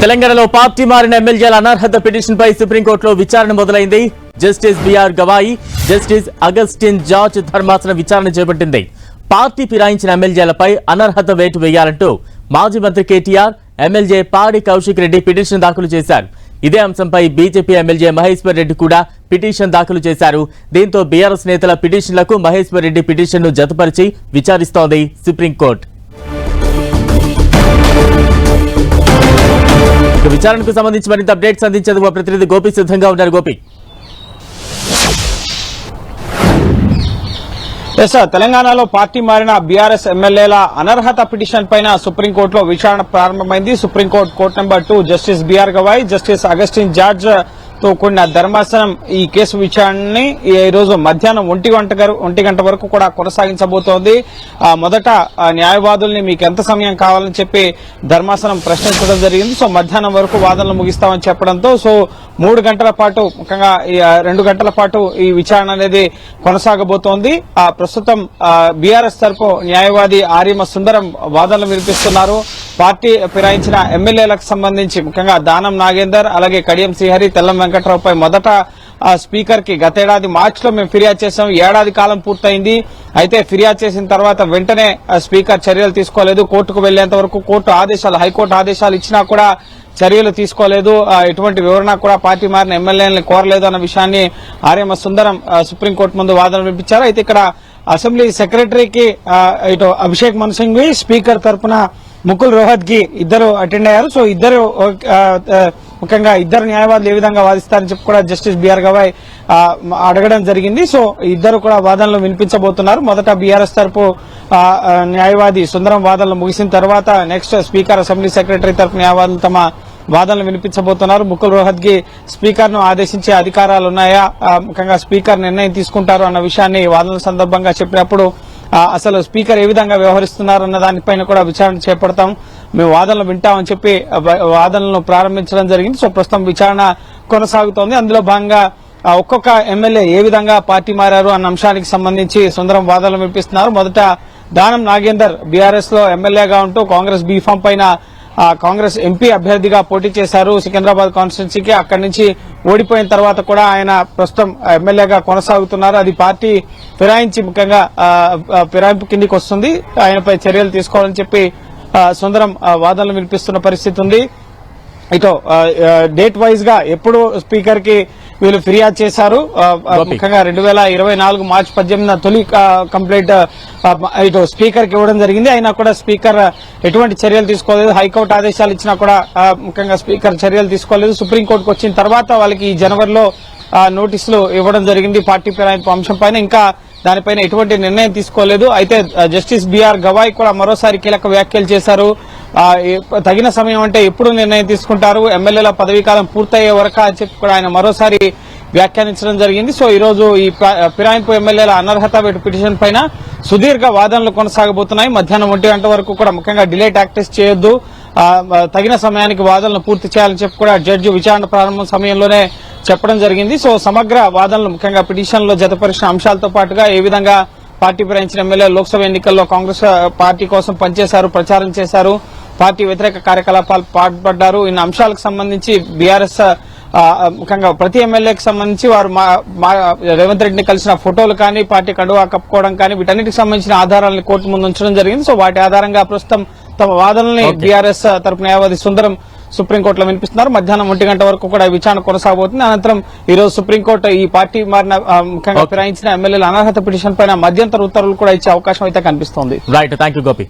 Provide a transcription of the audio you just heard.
తెలంగాణలో పార్టీ మారిన ఎమ్మెల్యేల అనర్హత పిటిషన్ పై సుప్రీంకోర్టులో విచారణ మొదలైంది. Justice BR Gavai justice Augustine George ధర్మాసనం విచారణ చేపట్టింది. పార్టీ ఫిరాయించిన ఎమ్మెల్యేలపై అనర్హత వేటు వేయాలంటూ మాజీ మంత్రి కేటీఆర్ ఎమ్మెల్యే పాడి కౌశిక్ రెడ్డి పిటిషన్ దాఖలు చేశారు. ఇదే అంశంపై బీజేపీ ఎమ్మెల్యే మహేశ్వర్ రెడ్డి కూడా పిటిషన్ దాఖలు చేశారు. దీంతో బీఆర్ఎస్ నేతల పిటిషన్లకు మహేశ్వర్ రెడ్డి పిటిషన్ను జతపరిచి విచారిస్తోంది సుప్రీంకోర్టు. విచారణకు సంబంధించి మరింత అప్డేట్స్ అందించేందుకు మా ప్రతినిధి గోపి సిద్ధంగా ఉన్నారు. గోపి. ఎస్ తెలంగాణలో పార్టీ మారిన బీఆర్ఎస్ ఎమ్మెల్యేల అనర్హత పిటిషన్ పైన సుప్రీంకోర్టులో విచారణ ప్రారంభమైంది. Supreme court court number two justice BR Gavai justice Augustine George తో కూడిన ధర్మాసనం ఈ కేసు విచారణని ఈ రోజు మధ్యాహ్నం ఒంటి గంట ఒంటి గంట వరకు కూడా కొనసాగించబోతోంది. మొదట న్యాయవాదుల్ని మీకు ఎంత సమయం కావాలని చెప్పి ధర్మాసనం ప్రశ్నించడం జరిగింది. సో మధ్యాహ్నం వరకు వాదనలు ముగిస్తామని చెప్పడంతో సో మూడు గంటల పాటు ముఖ్యంగా ఈ, రెండు గంటల పాటు ఈ విచారణ అనేది కొనసాగబోతోంది. ప్రస్తుతం బీఆర్ఎస్ తరపు న్యాయవాది ఆర్యమ సుందరం వాదనలు వినిపిస్తున్నారు. పార్టీ ఫిరాయించిన ఎమ్మెల్యేలకు సంబంధించి ముఖ్యంగా దానం నాగేందర్ అలాగే కడియం శ్రీహరి తెల్లం వెంకట్రావుపై మొదట స్పీకర్కి గతేడాది మార్చి లో మేము ఫిర్యాదు చేసాం ఏడాది కాలం పూర్తయింది. అయితే ఫిర్యాదు చేసిన తర్వాత వెంటనే స్పీకర్ చర్యలు తీసుకోలేదు. కోర్టుకు వెళ్ళేంత వరకు కోర్టు ఆదేశాలు హైకోర్టు ఆదేశాలు ఇచ్చినా కూడా చర్యలు తీసుకోలేదు. ఎటువంటి వివరణ కూడా పార్టీ మారిన ఎమ్మెల్యేలను కోరలేదు అన్న విషయాన్ని ఆర్యమ సుందరం సుప్రీంకోర్టు ముందు వాదనలు వినిపించారు. అయితే ఇక్కడ అసెంబ్లీ సెక్రటరీకి ఇటు అభిషేక్ మన్సింగ్వి స్పీకర్ తరపున ముకుల్ రోహత్కి ఇద్దరు అటెండ్ అయ్యారు. సో ఇద్దరు ముఖ్యంగా ఇద్దరు న్యాయవాదులు ఏ విధంగా వాదిస్తారని చెప్పి కూడా జస్టిస్ బిఆర్ గవాయ్ అడగడం జరిగింది. సో ఇద్దరు కూడా వాదనలు వినిపించబోతున్నారు. మొదట బీఆర్ఎస్ తరపు న్యాయవాది సుందరం వాదనలు ముగిసిన తర్వాత నెక్స్ట్ స్పీకర్ అసెంబ్లీ సెక్రటరీ తరపు న్యాయవాదులు తమ వాదనలు వినిపించబోతున్నారు. ముకుల్ రోహత్కి స్పీకర్ను ఆదేశించే అధికారాలు ఉన్నాయా ముఖ్యంగా స్పీకర్ నిర్ణయం తీసుకుంటారు అన్న విషయాన్ని వాదనల సందర్భంగా చెప్పినప్పుడు అసలు స్పీకర్ ఏ విధంగా వ్యవహరిస్తున్నారు అన్న దానిపైన కూడా విచారణ చేపడతాం. మేము వాదనలు వింటామని చెప్పి వాదనలను ప్రారంభించడం జరిగింది. సో ప్రస్తుతం విచారణ కొనసాగుతోంది. అందులో భాగంగా ఒక్కొక్క ఎమ్మెల్యే ఏ విధంగా పార్టీ మారారు అన్న అంశానికి సంబంధించి సుందరం వాదనలు వినిపిస్తున్నారు. మొదట దానం నాగేందర్ బీఆర్ఎస్లో ఎమ్మెల్యేగా ఉంటూ కాంగ్రెస్ బీఫామ్ పైన కాంగ్రెస్ ఎంపీ అభ్యర్థిగా పోటీ చేశారు. సికింద్రాబాద్ కాన్స్టిట్యున్సీకి అక్కడి నుంచి ఓడిపోయిన తర్వాత కూడా ఆయన ప్రస్తుతం ఎమ్మెల్యేగా కొనసాగుతున్నారు. అది పార్టీ ఫిరాయించి ముఖ్యంగా ఫిరాయింపు కిందికి వస్తుంది. ఆయనపై చర్యలు తీసుకోవాలని చెప్పి సుందరం వాదనలు వినిపిస్తున్న పరిస్థితి ఉంది. ఇటు డేట్ వైజ్గా ఎప్పుడు స్పీకర్కి వీళ్ళు ఫిర్యాదు చేశారు. ముఖ్యంగా రెండు వేల ఇరవై నాలుగు మార్చి పద్దెనిమిదిన తొలి కంప్లైంట్ ఇటు స్పీకర్కి ఇవ్వడం జరిగింది. అయినా కూడా స్పీకర్ ఎటువంటి చర్యలు తీసుకోలేదు. హైకోర్టు ఆదేశాలు ఇచ్చినా కూడా ముఖ్యంగా స్పీకర్ చర్యలు తీసుకోలేదు. సుప్రీంకోర్టుకు వచ్చిన తర్వాత వాళ్ళకి ఈ జనవరిలో నోటీసులు ఇవ్వడం జరిగింది పార్టీ ఫిరాయింపు అంశం పైన ఇంకా దానిపైన ఎటువంటి నిర్ణయం తీసుకోలేదు. అయితే జస్టిస్ బిఆర్ గవాయ్ కూడా మరోసారి కీలక వ్యాఖ్యలు చేశారు. తగిన సమయం అంటే ఎప్పుడు నిర్ణయం తీసుకుంటారు? ఎమ్మెల్యేల పదవీకాలం పూర్తయ్యే వరకు అని చెప్పి కూడా ఆయన మరోసారి వ్యాఖ్యానించడం జరిగింది. సో ఈ రోజు ఈ పిరాయింపు ఫిరాయింపు ఎమ్మెల్యేల అనర్హత పిటిషన్ పైన సుదీర్ఘ వాదనలు కొనసాగబోతున్నాయి. మధ్యాహ్నం ఒంటి గంట వరకు కూడా ముఖ్యంగా డిలే ప్రాక్టీస్ చేయొద్దు. తగిన సమయానికి వాదనలు పూర్తి చేయాలని చెప్పి కూడా జడ్జి విచారణ ప్రారంభం సమయంలోనే చెప్పడం జరిగింది. సో సమగ్ర వాదనలు ముఖ్యంగా పిటిషన్లో జతపరిచిన అంశాలతో పాటుగా ఏ విధంగా పార్టీ ఫిరాయించిన ఎమ్మెల్యే లోక్సభ ఎన్నికల్లో కాంగ్రెస్ పార్టీ కోసం పనిచేశారు ప్రచారం చేశారు పార్టీ వ్యతిరేక కార్యకలాపాలు పాల్పడ్డారు ఇన్ని అంశాలకు సంబంధించి బీఆర్ఎస్ ముఖ్యంగా ప్రతి ఎమ్మెల్యేకి సంబంధించి వారు రేవంత్ రెడ్డిని కలిసిన ఫోటోలు కానీ పార్టీ కండువా కప్పుకోవడం కానీ వీటన్నిటికి సంబంధించిన ఆధారాలను కోర్టు ముందు ఉంచడం జరిగింది. సో వాటి ఆధారంగా ప్రస్తుతం తమ వాదనల్ని. బీఆర్ఎస్ తరపు న్యాయవాది సుందరం సుప్రీంకోర్టులో వినిపిస్తున్నారు. మధ్యాహ్నం ఒంటి గంట వరకు కూడా విచారణ కొనసాగబోతుంది అనంతరం ఈ రోజు సుప్రీంకోర్టు ఈ పార్టీ మారిన ముఖ్యంగా. ఫిరాయించిన ఎమ్మెల్యేల అనర్హత పిటిషన్ పైన మధ్యంతర ఉత్తర్వులు కూడా ఇచ్చే అవకాశం అయితే కనిపిస్తోంది. Right thank Gopi